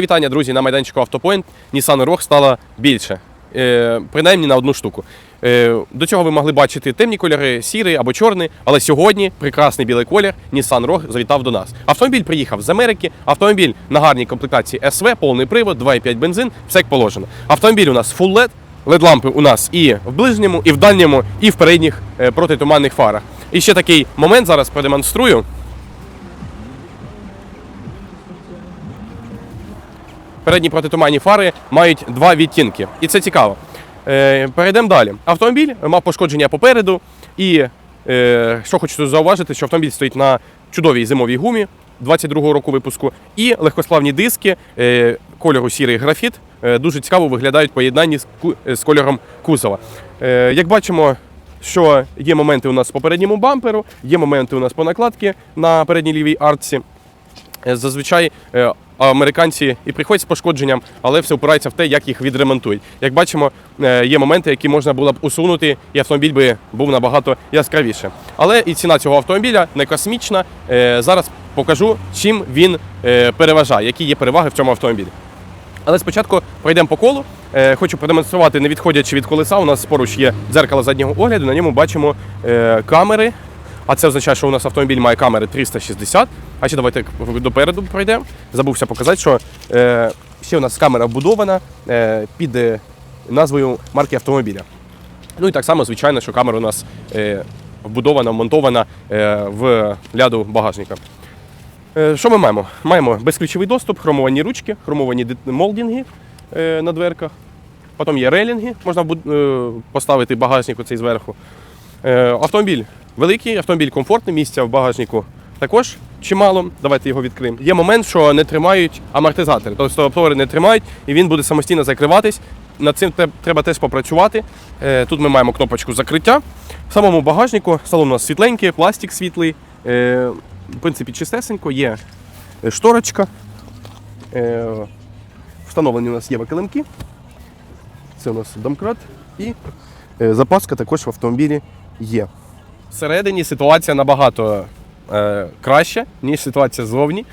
Вітання, друзі, на майданчику Автопоінт. Nissan Rogue стало більше, е, принаймні на одну штуку. Е, до цього ви могли бачити темні кольори, сірий або чорний, але сьогодні прекрасний білий колір Nissan Rogue завітав до нас. Автомобіль приїхав з Америки, автомобіль на гарній комплектації SV, повний привод, 2,5 бензин, все як положено. Автомобіль у нас Full LED, LED-лампи у нас і в ближньому, і в дальньому, і в передніх е, протитуманних фарах. І ще такий момент зараз продемонструю. Передні протитуманні фари мають два відтінки, і це цікаво. Е, перейдемо далі. Автомобіль мав пошкодження попереду, і е, що хочу зауважити, що автомобіль стоїть на чудовій зимовій гумі 22-го року випуску, і легкосплавні диски е, кольору сірий графіт дуже цікаво виглядають поєднанні з, кольором кузова. Як бачимо, що є моменти у нас по передньому бамперу, є моменти у нас по накладці на передній лівій артці. Е, Зазвичай американці і приходять з пошкодженням, але все опирається в те, як їх відремонтують. Як бачимо, е, є моменти, які можна було б усунути, і автомобіль би був набагато яскравіше. Але і ціна цього автомобіля не космічна. Е, Зараз покажу, чим він е, переважає, які є переваги в цьому автомобілі. Але спочатку пройдемо по колу. Хочу продемонструвати, не відходячи від колеса. У нас поруч є дзеркало заднього огляду. На ньому бачимо камери. А це означає, що у нас автомобіль має камери 360. А ще давайте допереду пройдемо. Забувся показати, що е, ще у нас камера вбудована е, під е, назвою марки автомобіля. Ну і так само, звичайно, що камера у нас е, вбудована, вмонтована е, в ляду багажника. Е, Що ми маємо? Маємо безключовий доступ, хромовані ручки, хромовані молдинги е, на дверках. Потім є рейлінги, можна е, поставити багажник оцей зверху. Е, Автомобіль великий, автомобіль комфортний, місця в багажнику також чимало. Давайте його відкриємо. Є момент, що не тримають амортизатори, тобто опори не тримають, і він буде самостійно закриватись. Над цим треба теж попрацювати. Е, Тут ми маємо кнопочку закриття. В самому багажнику салон у нас світленький, пластик світлий. Е, В принципі, чистесенько, є е, шторочка. Встановлені у нас є килимки. Це у нас домкрат. І запаска також в автомобілі є. Всередині ситуація набагато е, краща, ніж ситуація ззовні.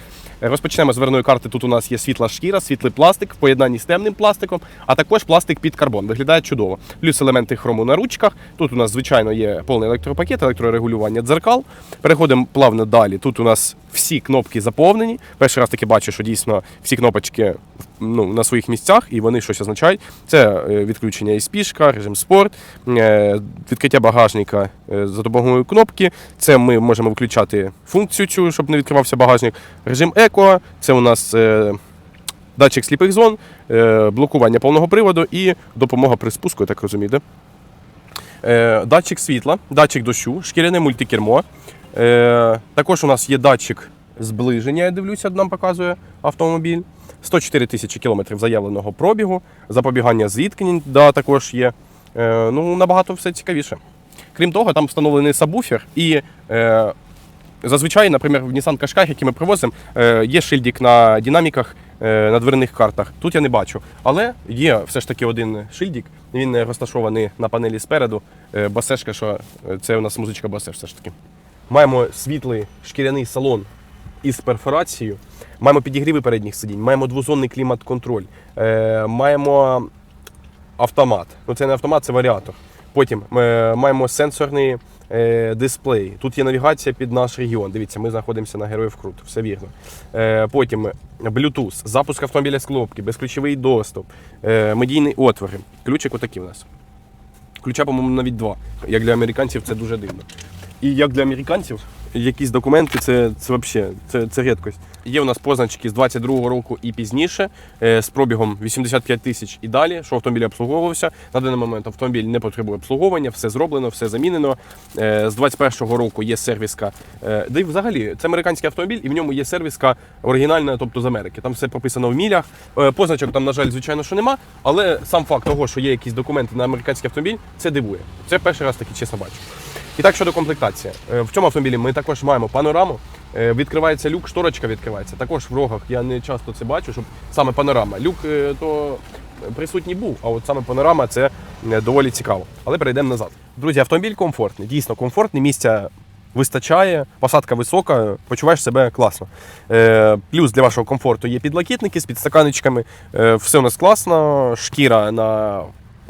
Розпочнемо з верної карти. Тут у нас є світла шкіра, світлий пластик в поєднанні з темним пластиком, а також пластик під карбон. Виглядає чудово. Плюс елементи хрому на ручках. Тут у нас, звичайно, є повний електропакет, електрорегулювання дзеркал. Переходимо плавно далі. Тут у нас всі кнопки заповнені. Перший раз таки бачу, що дійсно всі кнопочки ну, на своїх місцях і вони щось означають. Це е, відключення із пішка, режим спорт, е, відкриття багажника е, за допомогою кнопки. Це ми можемо включати функцію цю, щоб не відкривався багажник. Режим еко, це у нас. Датчик сліпих зон, блокування повного приводу і допомога при спуску, я так розумію, да? Датчик світла, датчик дощу, шкіряне мультикермо. Е, Також у нас є датчик зближення, я дивлюся, нам показує автомобіль. 104 тисячі кілометрів заявленого пробігу, запобігання зіткнень, да, також є. Е, Ну, набагато все цікавіше. Крім того, там встановлений сабвуфер і е, зазвичай, наприклад, в Nissan Qashqai, який ми привозимо, е, є шильдик на динаміках е, на дверних картах. Тут я не бачу. Але є все ж таки один шильдик, він розташований на панелі спереду. Е, Басешка, що е, це у нас музичка басеш все ж таки. Маємо світлий шкіряний салон із перфорацією. Маємо підігріви передніх сидінь, маємо двозонний клімат-контроль, е, маємо автомат. Ну це не автомат, це варіатор. Потім е, маємо сенсорний е, дисплей. Тут є навігація під наш регіон. Дивіться, ми знаходимося на Героїв Крут, все вірно. Е, потім Bluetooth, запуск автомобіля з кнопки, безключовий доступ, е, медійні отвори. Ключик отакий у нас. Ключа, по-моєму, навіть два. Як для американців це дуже дивно. І як для американців, якісь документи це, це взагалі це, це рідкость. Є у нас позначки з 22-го року і пізніше, е, з пробігом 85 тисяч і далі, що автомобіль обслуговувався. На даний момент автомобіль не потребує обслуговування, все зроблено, все замінено. Е, З 21-го року є сервіска. е, Да й взагалі, це американський автомобіль, і в ньому є сервіска оригінальна, тобто з Америки. Там все прописано в мілях. Позначок там, на жаль, звичайно, що нема. Але сам факт того, що є якісь документи на американський автомобіль, це дивує. Це перший раз таки чесно бачу. І так щодо комплектації. Е, В цьому автомобілі ми також маємо панораму. Е, Відкривається люк, шторочка відкривається. Також в рогах я не часто це бачу, щоб саме панорама. Люк е, то присутній був, а от саме панорама це доволі цікаво. Але перейдемо назад. Друзі, автомобіль комфортний, дійсно комфортний. Місця вистачає, посадка висока, почуваєш себе класно. Плюс для вашого комфорту є підлокітники з підстаканечками. Все у нас класно, шкіра на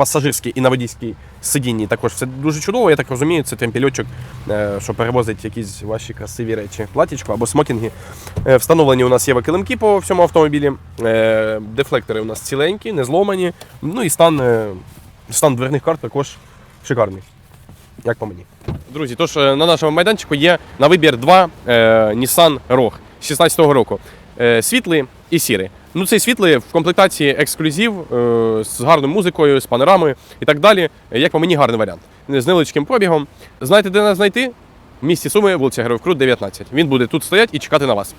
пасажирській і на водійській сидінні також все дуже чудово. Я так розумію, це темпільочок, е, що перевозить якісь ваші красиві речі, платічко або смокінги. Е, Встановлені у нас є килимки по всьому автомобілі. Е, Дефлектори у нас ціленькі, не зломані. Ну і стан, стан дверних карт також шикарний. Як по мені. Друзі, тож на нашому майданчику є на вибір два Nissan Rogue 16-го року. Е, світлий і сірий. Ну, цей світлий в комплектації ексклюзив е, з гарною музикою, з панорамою і так далі. Як по мені, гарний варіант. З невеличким пробігом. Знаєте, де нас знайти? В місті Суми, вулиця Героїв Крут, 19. Він буде тут стояти і чекати на вас.